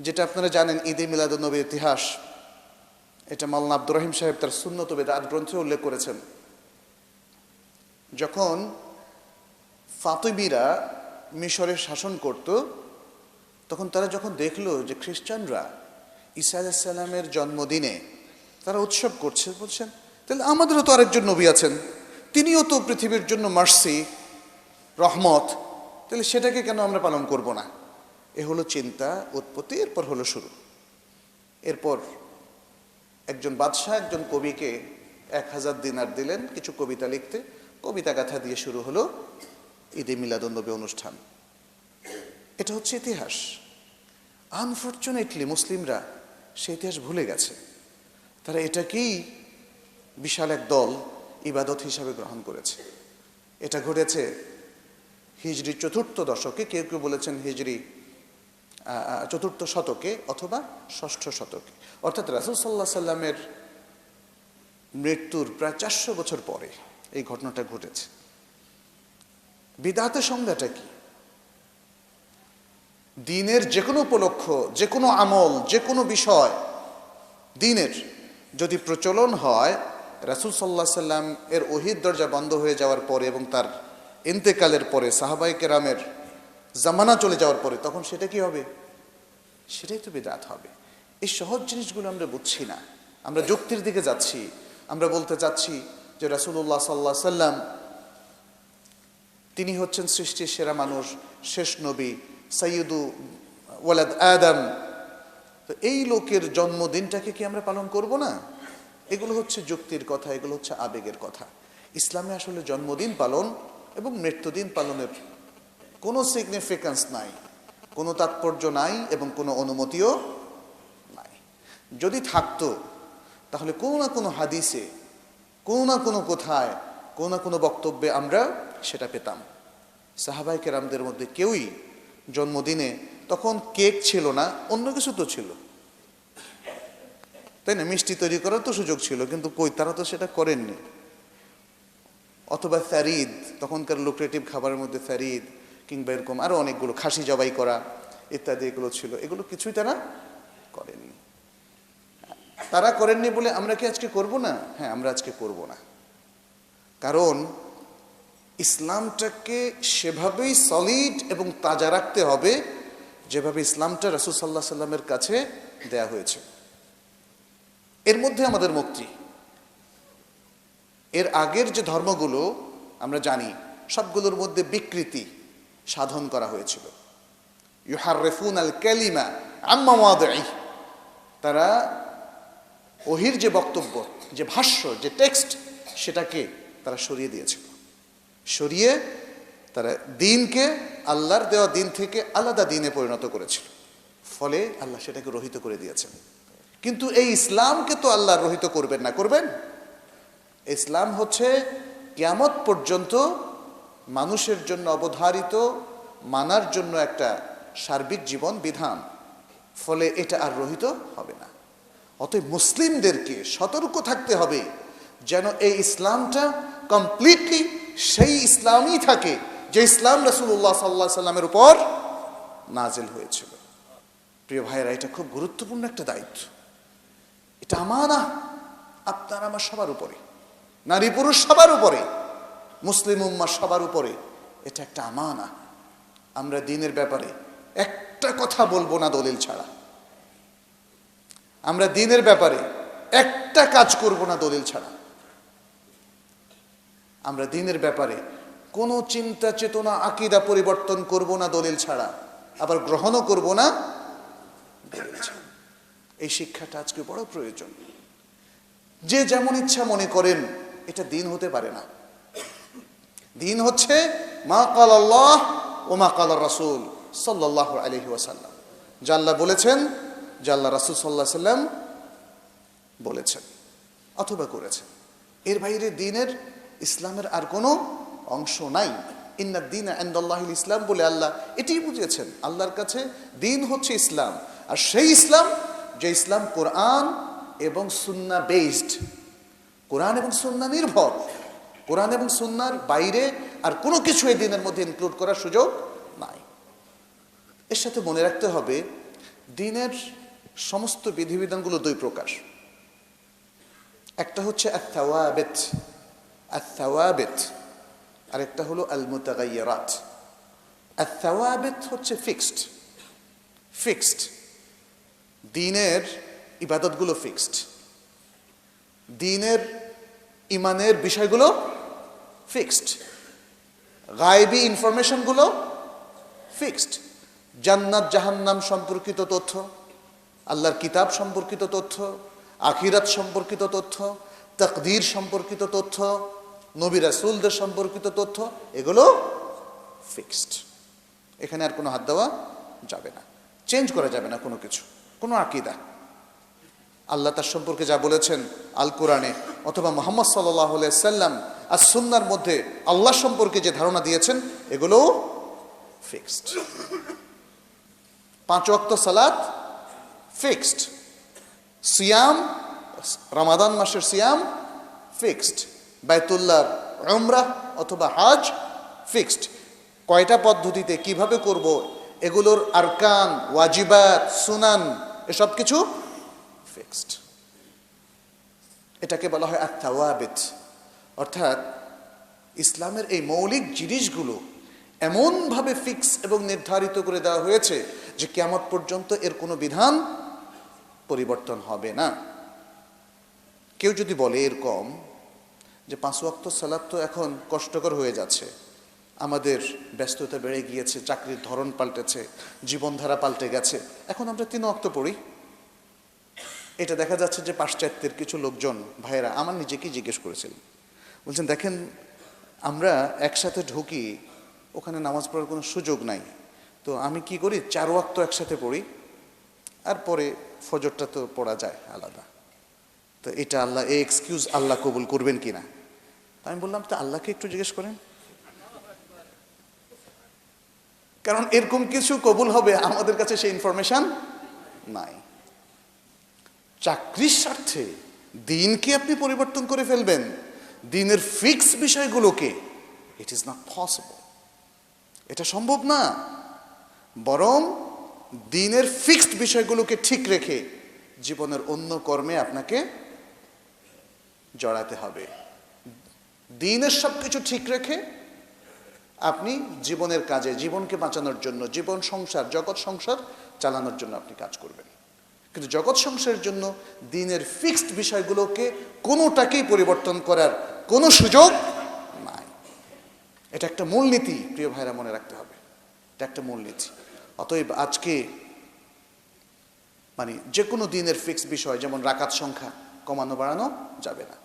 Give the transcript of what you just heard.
যেটা আপনারা জানেন ঈদে মিলাদুন্নবীর ইতিহাস। এটা মাল্লা আব্দুর রহিম সাহেব তার সুন্নত বেদাত গ্রন্থে উল্লেখ করেছেন। যখন ফাতিমিরা মিশরে শাসন করত, তখন তারা যখন দেখল যে খ্রিস্টানরা ঈসা আলাইসাল্লামের জন্মদিনে তারা উৎসব করছে, বলছেন, তাহলে আমাদেরও তো আরেকজন নবী আছেন। তিনিও তো পৃথিবীর জন্য মার্সি রহমত, তাহলে সেটাকে কেন আমরা পালন করব না? এ হলো চিন্তা, উৎপত্তি, এরপর হলো শুরু। এরপর একজন বাদশাহ, একজন কবিকে এক হাজার দিনার দিলেন, কিছু কবিতা লিখতে। কবিতা গাথা দিয়ে শুরু হলো ঈদে মিলাদুন্নবী অনুষ্ঠান। এটা হচ্ছে ইতিহাস। আনফর্চুনেটলি মুসলিমরা সে ইতিহাস ভুলে গেছে। তারা এটাকেই বিশাল এক দল ইবাদত হিসাবে গ্রহণ করেছে। এটা ঘটেছে হিজরি চতুর্থ দশকে কেউ কেউ বলেছেন আহ, চতুর্থ শতকে অথবা ষষ্ঠ শতকে। অর্থাৎ রাসুল সাল্লাহ সাল্লামের মৃত্যুর প্রায় চারশো বছর পরে এই ঘটনাটা ঘটেছে। বিদাতের সংজ্ঞাটা কি? দিনের যে কোনো উপলক্ষ যে কোনো আমল যে কোনো বিষয় দিনের যদি প্রচলন হয় রাসুল সাল্লাহ সাল্লাম এর ওহিদ দরজা বন্ধ হয়ে যাওয়ার পরে এবং তার ইন্তেকালের পরে সাহাবাই কেরামের জামানা চলে যাওয়ার পরে তখন সেটা কি হবে? সেটাই তো বেদাত হবে। এই সহজ জিনিসগুলো আমরা বুঝছি না। আমরা যুক্তির দিকে যাচ্ছি। আমরা বলতে চাচ্ছি যে রাসুল্লাহ সাল্লাহ সাল্লাম তিনি হচ্ছেন সৃষ্টির সেরা মানুষ, শেষ নবী সৈয়দু ওয়ালাদ আদম। তো এই লোকের জন্মদিনটাকে কি আমরা পালন করব না? এগুলো হচ্ছে যুক্তির কথা, এগুলো হচ্ছে আবেগের কথা। ইসলামে আসলে জন্মদিন পালন এবং মৃত্যুদিন পালনের কোনো সিগনিফিক্যান্স নাই, কোনো তাৎপর্য নাই এবং কোনো অনুমতিও নাই। যদি থাকতো, তাহলে কোনো না কোনো হাদিসে, কোনো না কোনো কোথায়, কোনো না কোনো বক্তব্যে আমরা সেটা পেতাম। সাহাবাই কেরামদের মধ্যে কেউই জন্মদিনে তখন কেক ছিল না, অন্য কিছু তো ছিল। তাই না? মিষ্টি তৈরি করার তো সুযোগ ছিল, কিন্তু কই তারা তো সেটা করেননি। অথবা স্যারিদ তখনকার লুক্রেটিভ খাবারের মধ্যে স্যারিদ কিংবা এরকম আরও অনেকগুলো খাসি জবাই করা ইত্যাদি এগুলো ছিল। এগুলো কিছুই তারা করেননি। তারা করেননি বলে আমরা কি আজকে করব না? হ্যাঁ আমরা আজকে করব না। কারণ ইসলামটাকে সেভাবেই সলিড এবং তাজা রাখতে হবে যেভাবে ইসলামটা রাসুল সাল্লাহ সাল্লামের কাছে দেয়া হয়েছে। এর মধ্যে আমাদের মুক্তি। এর আগের যে ধর্মগুলো আমরা জানি, সবগুলোর মধ্যে বিকৃতি সাধন করা হয়েছিল। ইউহার রেফুন আল ক্যালিমা আম্মা তারা ওহির যে বক্তব্য, যে ভাষ্য, যে টেক্সট, সেটাকে তারা সরিয়ে দিয়েছিল। সরিয়ে তারা দিনকে, আল্লাহর দেওয়া দিন থেকে আলাদা দিনে পরিণত করেছিল। ফলে আল্লাহ সেটাকে রহিত করে দিয়েছেন। কিন্তু এই ইসলামকে তো আল্লাহ রহিত করবেন না, করবেন? ইসলাম হচ্ছে কিয়ামত পর্যন্ত মানুষের জন্য অবধারিত, মানার জন্য একটা সার্বিক জীবন বিধান। ফলে এটা আর রহিত হবে না। অতএব মুসলিমদেরকে সতর্ক থাকতে হবে যেন এই ইসলামটা কমপ্লিটলি সেই ইসলামই থাকে যে ইসলাম রসুল্লাহ সাল্লাহ সাল্লামের উপর নাজেল হয়েছিল। প্রিয় ভাইয়েরা, এটা খুব গুরুত্বপূর্ণ একটা দায়িত্ব। এটা আমানা, আপনার আমার সবার উপরে। নারী পুরুষ সবার উপরে, মুসলিম উম্মা সবার উপরে, এটা একটা আমানা। আমরা দিনের ব্যাপারে একটা কথা বলব না দলিল ছাড়া। আমরা দিনের ব্যাপারে একটা কাজ করব না দলিল ছাড়া। আমরা দিনের ব্যাপারে কোনো চিন্তা চেতনা আকিদা পরিবর্তন করব না দলিল ছাড়া, আবার গ্রহণও করব না দলিল ছাড়া। এই শিক্ষাটা আজকে বড় প্রয়োজন। যে যেমন ইচ্ছা মনে করেন এটা দিন হতে পারে না। দিন হচ্ছে মা কাল আল্লাহ ও মা কাল রাসুল সাল্লাহ আলহি ওয়াসাল্লাম। জাল্লাহ বলেছেন জাল্লাহ রাসুল সাল্লাহ সাল্লাম বলেছেন অথবা করেছেন। এর বাইরে দিনের ইসলামের আর কোনো অংশ নাই। ইন্না দিন আন্দাল্লাহ ইসলাম বলে আল্লাহ এটি বুঝিয়েছেন। আল্লাহর কাছে দিন হচ্ছে ইসলাম। আর সেই ইসলাম, যে ইসলাম কোরআন এবং সুন্না বেসড কোরআন এবং সুন্না নির্ভর। কোরআন এবং সুন্নার বাইরে আর কোনো কিছু এই দিনের মধ্যে ইনক্লুড করার সুযোগ নাই। এর সাথে মনে রাখতে হবে, দিনের সমস্ত বিধিবিধানগুলো দুই প্রকার। একটা হচ্ছে আত্মাওয়াবেত আত্মাওয়াবেত আরেকটা হলো আল মুতাগাইয়ারাত আত্মাওয়াবেত হচ্ছে ফিক্সড ফিক্সড দিনের ইবাদতগুলো ফিক্সড দিনের ইমানের বিষয়গুলো ফিক্সড গায়েবী ইনফরমেশনগুলো ফিক্সড জান্নাত, জাহান্নাম সম্পর্কিত তথ্য, আল্লাহর কিতাব সম্পর্কিত তথ্য, আখিরাত সম্পর্কিত তথ্য, তকদির সম্পর্কিত তথ্য, নবী রাসূলদের সম্পর্কিত তথ্য, এগুলো ফিক্সড এখানে আর কোনো হাত দেওয়া যাবে না। চেঞ্জ করা যাবে না কোনো কিছু, কোনো আকিদা। আল্লাহ তার সম্পর্কে যা বলেছেন আল কোরআনে অথবা মোহাম্মদ সাল্লাহ সাল্লাম আর সুন্নার মধ্যে আল্লাহ সম্পর্কে যে ধারণা দিয়েছেন এগুলো ফিক্সড পাঁচ ওয়াক্ত সালাত ফিক্সড সিয়াম, রামাদান মাসের সিয়াম ফিক্সড বাইতুল্লাহর উমরাহ অথবা হাজ ফিক্সড কয়টা পদ্ধতিতে কীভাবে করব, এগুলোর আরকান, ওয়াজিবাত, সুনান, এসব কিছু ফিক্সড এটাকে বলা হয় আত্মাওয়াবিদ অর্থাৎ ইসলামের এই মৌলিক জিনিসগুলো এমনভাবে ফিক্স এবং নির্ধারিত করে দেওয়া হয়েছে যে কেমত পর্যন্ত এর কোনো বিধান পরিবর্তন হবে না। কেউ যদি বলে এরকম যে পাঁচ ওয়াক্ত সালাদ তো এখন কষ্টকর হয়ে যাচ্ছে, আমাদের ব্যস্ততা বেড়ে গিয়েছে, চাকরির ধরন পাল্টেছে, জীবনধারা পাল্টে গেছে, এখন আমরা তিন অক্ত পড়ি। এটা দেখা যাচ্ছে যে পাশ্চাত্যের কিছু লোকজন, ভাইয়েরা, আমার নিজেকেই জিজ্ঞেস করেছিলেন বলছেন, দেখেন, আমরা একসাথে ঢুকি, ওখানে নামাজ পড়ার কোনো সুযোগ নাই। তো আমি কি করি? চার ওয়াক্ত একসাথে পড়ি, আর পরে ফজরটা তো পড়া যায় আলাদা। তো এটা আল্লাহ, এই এক্সকিউজ আল্লাহ কবুল করবেন কিনা তা আমি বললাম, তো আল্লাহকে একটু জিজ্ঞেস করেন। কারণ এরকম কিছু কবুল হবে আমাদের কাছে সেই ইনফরমেশান নাই। চাকরির স্বার্থে দিনকে আপনি পরিবর্তন করে ফেলবেন। দিনের ফিক্স বিষয়গুলোকে। ইট ইজ নট পসিবল এটা সম্ভব না। বরং দিনের ফিক্সড বিষয়গুলোকে ঠিক রেখে জীবনের অন্য কর্মে আপনাকে জড়াতে হবে। দিনের সব কিছু ঠিক রেখে আপনি জীবনের কাজে, জীবনকে বাঁচানোর জন্য, জীবন সংসার, জগৎ সংসার চালানোর জন্য আপনি কাজ করবেন। কিন্তু জগৎ সংসারের জন্য দিনের ফিক্সড বিষয়গুলোকে কোনোটাকেই পরিবর্তন করার কোনো সুযোগ নাই। এটা একটা মূলনীতি, প্রিয় ভাইরা, মনে রাখতে হবে। এটা একটা মূলনীতি। অতএব আজকে মানে যে কোনো দিনের ফিক্সড বিষয়, যেমন রাকাত সংখ্যা কমানো বাড়ানো যাবে না।